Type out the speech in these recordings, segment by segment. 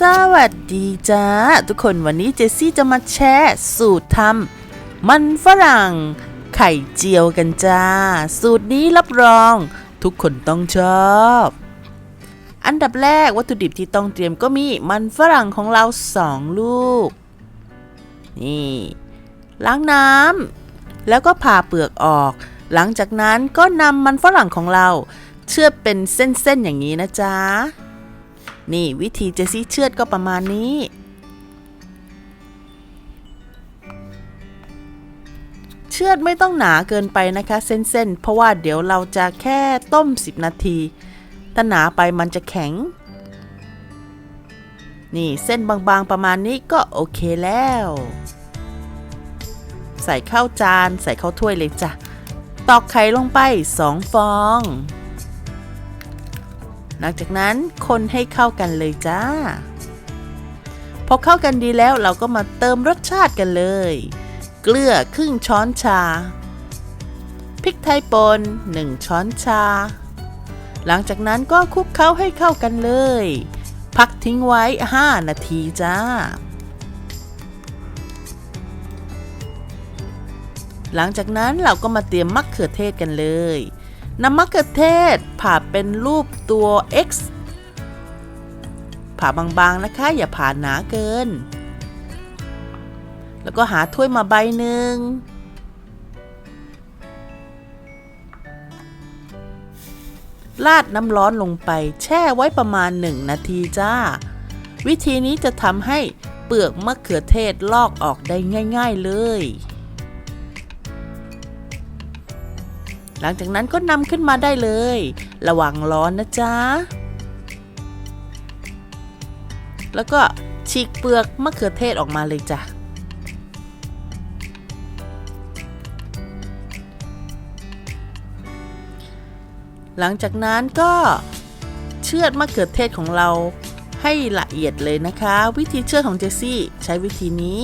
สวัสดีจ้าทุกคนวันนี้เจสซี่จะมาแชร์สูตรทำมันฝรั่ง ไข่เจียวกันจ้า สูตรนี้รับรอง ทุกคนต้องชอบ อันดับแรกวัตถุดิบที่ต้องเตรียมก็มีมันฝรั่งของเราสองลูก นี่ ล้างน้ำแล้วก็ผ่าเปลือกออก หลังจากนั้นก็นำมันฝรั่งของเรา เชื่อเป็นเส้นๆอย่างนี้นะจ๊ะ นี่วิธีเจสซี่เชือดก็ประมาณนี้ เชือดไม่ต้องหนาเกินไปนะคะ เส้นๆ เพราะว่าเดี๋ยวเราจะแค่ต้ม 10 นาที ถ้าหนาไปมันจะแข็ง นี่เส้นบางๆประมาณนี้ก็โอเคแล้ว ใส่ข้าวจานใส่ข้าวถ้วยเลยจ้ะ ตอกไข่ลงไป 2 ฟอง หลังจากนั้นคนให้เข้ากันเลยจ้า พอเข้ากันดีแล้วเราก็มาเติมรสชาติกันเลย เกลือครึ่งช้อนชา พริกไทยป่น1ช้อนชา หลังจากนั้นก็คลุกเคล้าให้เข้ากันเลย พักทิ้งไว้ 5 นาทีจ้า หลังจากนั้นเราก็มาเตรียมมะเขือเทศกันเลย น้ำมะเขือเทศผ่าเป็นรูปตัว X ผ่าบางๆนะคะ อย่าผ่าหนาเกิน แล้วก็หาถ้วยมาใบหนึ่งลาดน้ำร้อนลงไป แช่ไว้ประมาณ 1 นาทีจ้า วิธีนี้จะทำให้เปลือกมะเขือเทศลอกออกได้ง่าย ๆเลย หลังจากนั้นก็นำขึ้นมาได้เลย ระวังร้อนนะจ๊ะ แล้วก็ฉีกเปลือกมะเขือเทศออกมาเลยจ้ะหลังจากนั้นก็เชือดมะเขือเทศของเราให้ละเอียดเลยนะคะ วิธีเชือดของเจสซี่ใช้วิธีนี้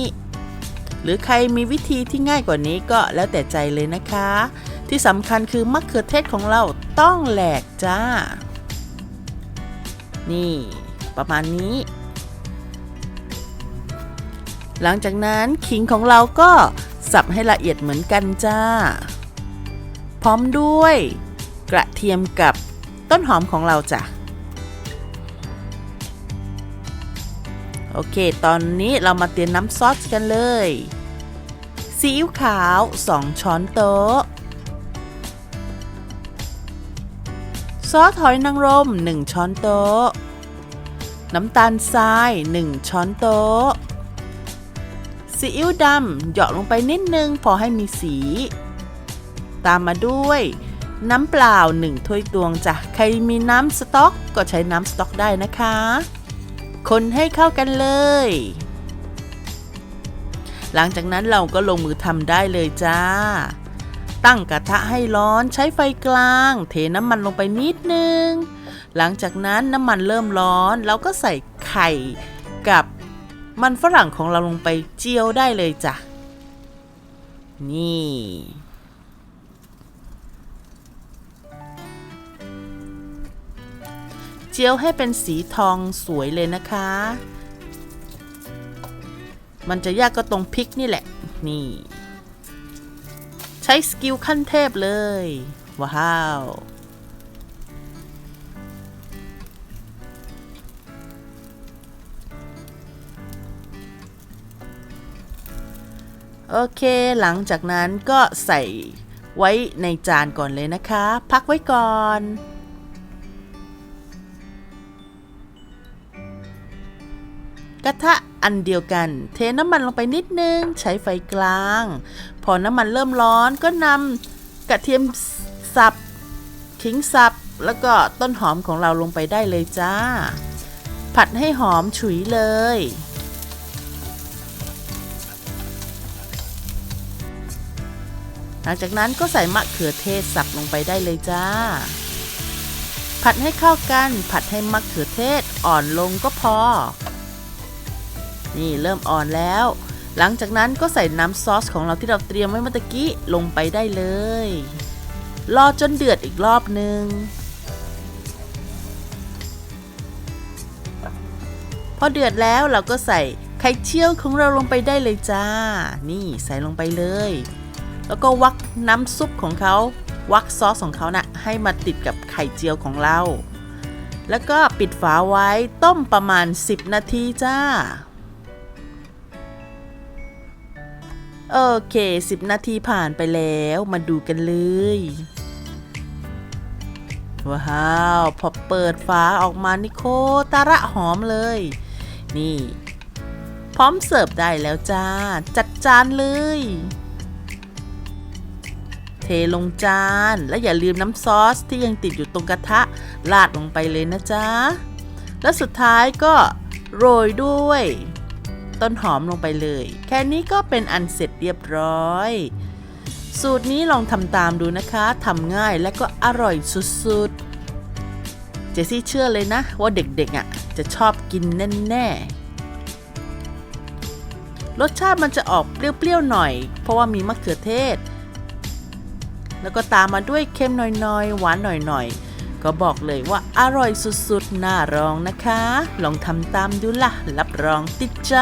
หรือใครมีวิธีที่ง่ายกว่านี้ก็แล้วแต่ใจเลยนะคะ ที่สำคัญคือมะเขือเทศของเราต้องแหลกจ้า นี่ ประมาณนี้ หลังจากนั้นขิงของเราก็สับให้ละเอียดเหมือนกันจ้า พร้อมด้วย กระเทียมกับต้นหอมของเราจ้ะโอเค ตอนนี้เรามาเตรียมน้ำซอสกันเลย ซีอิ๊วขาว 2 ช้อนโต๊ะ ซอสหอยนางรม 1 ช้อนโต๊ะ น้ำตาลทราย 1 ช้อนโต๊ะ ซีอิ๊วดำเหยาะลงไปนิดนึงพอให้มีสี ตามมาด้วย น้ำเปล่า 1 ถ้วยตวงจ้ะ ใครมีน้ำสต๊อกก็ใช้น้ำสต๊อกได้นะคะ คนให้เข้ากันเลย หลังจากนั้นเราก็ลงมือทำได้เลยจ้า ตั้งกระทะให้ร้อนใช้ไฟกลาง เทน้ำมันลงไปนิดนึง หลังจากนั้นน้ำมันเริ่มร้อนเราก็ใส่ไข่กับมันฝรั่งของเราลงไปเจียวได้เลยจ้ะ นี่ เจียวให้เป็นสีทองสวยเลยนะคะ มันจะยากก็ตรงพริกนี่แหละ นี่ ใช้สกิลขั้นเทพเลย ว้าว โอเค หลังจากนั้นก็ใส่ไว้ในจานก่อนเลยนะคะ พักไว้ก่อนกระทะ อันเดียวกัน เทน้ำมันลงไปนิดนึง ใช้ไฟกลาง พอน้ำมันเริ่มร้อนก็นำกระเทียมสับขิงสับ แล้วก็ต้นหอมของเราลงไปได้เลยจ้า ผัดให้หอมฉุยเลย หลังจากนั้นก็ใส่มะเขือเทศสับลงไปได้เลยจ้า ผัดให้เข้ากัน ผัดให้มะเขือเทศอ่อนลงก็พอ นี่เริ่มอ่อนแล้ว หลังจากนั้นก็ใส่น้ำซอสของเราที่เราเตรียมไว้เมื่อกี้ลงไปได้เลย รอจนเดือดอีกรอบหนึ่งพอเดือดแล้วเราก็ใส่ไข่เจียวของเราลงไปได้เลยจ้า นี่ใส่ลงไปเลย แล้วก็วักน้ำซุปของเขา วักซอสของเขานะ่ะให้มาติดกับไข่เจียวของเรา แล้วก็ปิดฝาไว้ต้มประมาณ 10 นาทีจ้า โอเค 10 นาทีผ่านไปแล้วมาดูกันเลย ว้าว พอเปิดฝาออกมานี่โคตาระหอมเลย นี่ พร้อมเสิร์ฟได้แล้วจ้า จัดจานเลย เทลงจานและอย่าลืมน้ำซอสที่ยังติดอยู่ตรงกระทะราดลงไปเลยนะจ๊ะ และสุดท้ายก็โรยด้วย ต้นหอมลงไปเลย แค่นี้ก็เป็นอันเสร็จเรียบร้อย สูตรนี้ลองทำตามดูนะคะทำง่ายและก็อร่อยสุดๆ เจสซี่เชื่อเลยนะ ว่าเด็กๆอะจะชอบกินแน่ๆรสชาติมันจะออกเปรี้ยวๆหน่อย เพราะว่ามีมะเขือเทศ แล้วก็ตามมาด้วยเค็มหน่อยๆ หวานหน่อยๆ ก็บอกเลยว่าอร่อยสุดๆ น่าลองนะคะ ลองทำตามดูล่ะรับ รองติดใจ